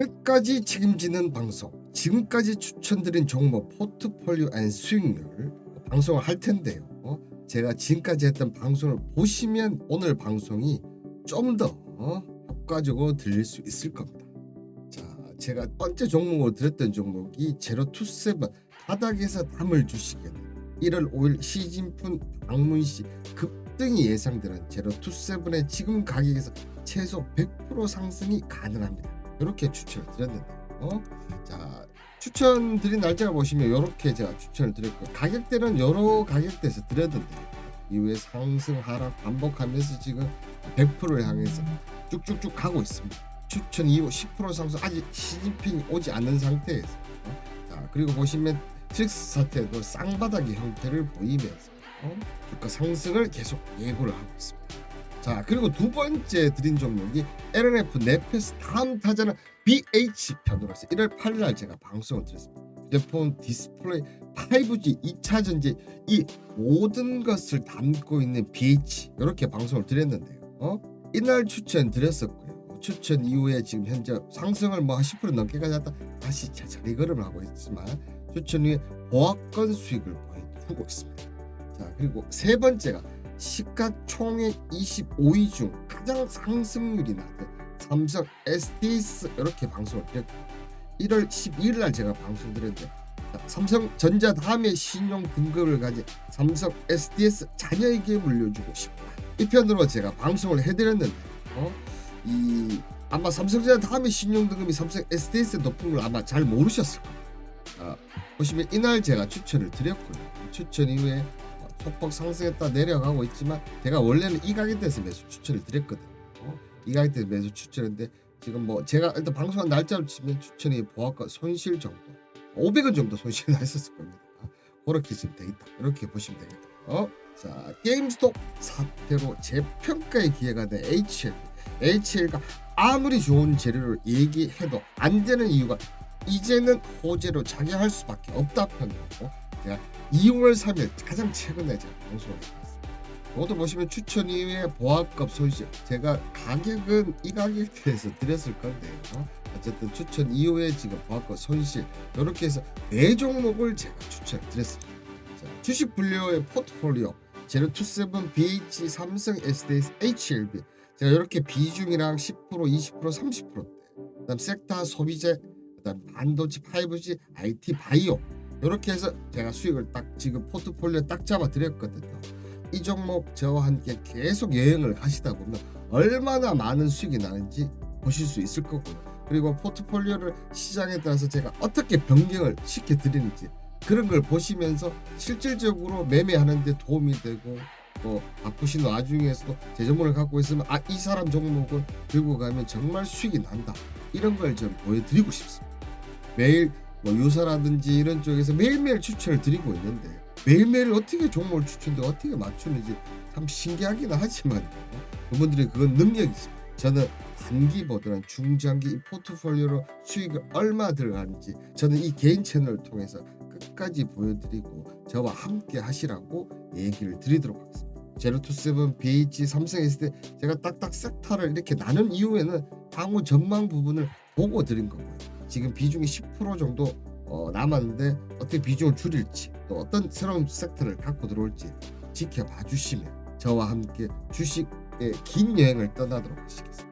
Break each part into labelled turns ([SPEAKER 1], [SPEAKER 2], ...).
[SPEAKER 1] 끝까지 책임지는 방송. 지금까지 추천드린 종목 포트폴리오 앤 수익률 방송을 할 텐데요. 어? 제가 지금까지 했던 방송을 보시면 오늘 방송이 좀더 효과적으로 들릴 수 있을 겁니다. 자, 제가 번째 종목으로 드렸던 종목이 제로투세븐 바닥에서 담을 주시겠는 1월 5일 시진핑 방문 시 급등이 예상되는 제로투세븐의 지금 가격에서 최소 100% 상승이 가능합니다. 이렇게 추천을 드렸는데요. 어? 자 추천드린 날짜가 보시면 이렇게 제가 추천을 드렸고 가격대는 여러 가격대에서 드렸는데 이후에 상승 하락 반복하면서 지금 100%를 향해서 쭉쭉쭉 가고 있습니다. 추천 이후 10% 상승 아직 시진핑이 오지 않은 상태에서 어? 자 그리고 보시면 트릭스 사태도 쌍바닥의 형태를 보이면서 어? 주가 상승을 계속 예고를 하고 있습니다. 자 그리고 두 번째 드린 종목이 LNF 네페스 다음 타자는 BH 편으로서 1월 8일 제가 방송을 드렸습니다. 휴대폰 디스플레이 5G 2차 전지 이 모든 것을 담고 있는 BH 이렇게 방송을 드렸는데요. 어? 이날 추천 드렸었고요. 추천 이후에 지금 현재 상승을 뭐한10% 넘게 가졌다 다시 자리 걸음을 하고 있지만 추천 후에 보합권 수익을 보여주고 있습니다. 자 그리고 세 번째가 시가총액 25위 중 가장 상승률이 낮은 삼성 SDS 이렇게 방송을 드렸고 1월 12일 날 제가 방송 드렸는데 자, 삼성전자 다음에 신용 등급을 가진 삼성 SDS 자녀에게 물려주고 싶다. 이 편으로 제가 방송을 해드렸는데 어? 이 아마 삼성전자 다음에 신용 등급이 삼성 SDS 높은 걸 아마 잘 모르셨을 거예요 아, 보시면 이날 제가 추천을 드렸고요. 추천 이후에 어, 소폭 상승했다 내려가고 있지만 제가 원래는 이 가격대에서 매수 추천을 드렸거든요. 어? 이 가격대에서 매수 추천인데 지금 뭐 제가 일단 방송한 날짜로 치면 추천이 보합과 손실 정도 500원 정도 손실 났었을 겁니다. 그렇게 지금 되겠다. 이렇게 보시면 되겠다. 어? 자 게임스톱 사태로 재평가의 기회가 된 HL HL가 아무리 좋은 재료를 얘기해도 안 되는 이유가 이제는 호재로 작용할 수밖에 없다 편이고 제가 2월 3일 가장 최근에 제가 방송을 했습니다. 이것도 보시면 추천 이후에 보합값 손실 제가 가격은 이 가격대에서 드렸을 건데요. 어쨌든 추천 이후에 지금 보합값 손실 이렇게 해서 네 종목을 제가 추천을 드렸습니다. 자, 주식 분류의 포트폴리오 제로투세븐 BH 삼성 SDS HLB 제가 이렇게 비중이랑 10% 20% 30%대 그다음 섹터 소비재 그다음 반도체 5G IT 바이오 이렇게 해서 제가 수익을 딱 지금 포트폴리오 딱 잡아 드렸거든요. 이 종목 저와 함께 계속 여행을 가시다 보면 얼마나 많은 수익이 나는지 보실 수 있을 거고요. 그리고 포트폴리오를 시장에 따라서 제가 어떻게 변경을 시켜 드리는지 그런 걸 보시면서 실질적으로 매매하는 데 도움이 되고 또 바쁘신 와중에서도 제 종목을 갖고 있으면 아 이 사람 종목을 들고 가면 정말 수익이 난다 이런 걸 좀 보여드리고 싶습니다. 매일 뭐 유사라든지 이런 쪽에서 매일매일 추천을 드리고 있는데 매일매일 어떻게 종목을 추천도 어떻게 맞추는지 참 신기하긴 하지만 그분들이 그건 능력이 있습니다. 저는 단기보다는 중장기 이 포트폴리오로 수익이 얼마 들어가는지 저는 이 개인 채널을 통해서 끝까지 보여드리고 저와 함께 하시라고 얘기를 드리도록 하겠습니다. 제로투세븐, BH, 삼성 했을 때 제가 딱딱 섹터를 이렇게 나눈 이후에는 향후 전망 부분을 보고 드린 거고요. 지금 비중이 10% 정도 어, 남았는데 어떻게 비중을 줄일지 또 어떤 새로운 섹터를 갖고 들어올지 지켜봐 주시면 저와 함께 주식의 긴 여행을 떠나도록 하시겠습니다.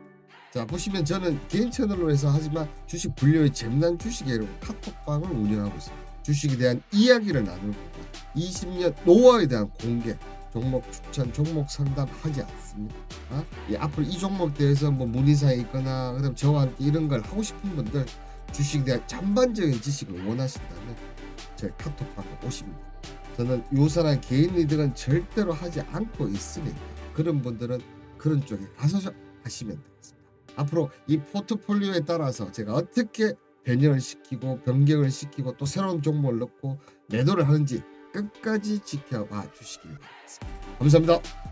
[SPEAKER 1] 자 보시면 저는 개인 채널로 해서 하지만 주식 분류의 잼난 주식이라고 카톡방을 운영하고 있습니다. 주식에 대한 이야기를 나누고 20년 노하우에 대한 공개 종목 추천, 종목 상담하지 않습니다. 아? 예, 앞으로 이 종목 대해서 뭐 문의사항이 있거나 그다음 함께 이런 걸 하고 싶은 분들 주식에 대한 전반적인 지식을 원하신다면 저희 카톡방에 오십니다. 저는 요산한 개인 이득은 절대로 하지 않고 있으니 그런 분들은 그런 쪽에 가서 하시면 되겠습니다. 앞으로 이 포트폴리오에 따라서 제가 어떻게 변형을 시키고 변경을 시키고 또 새로운 종목을 넣고 매도를 하는지 끝까지 지켜봐 주시길 바라겠습니다. 감사합니다.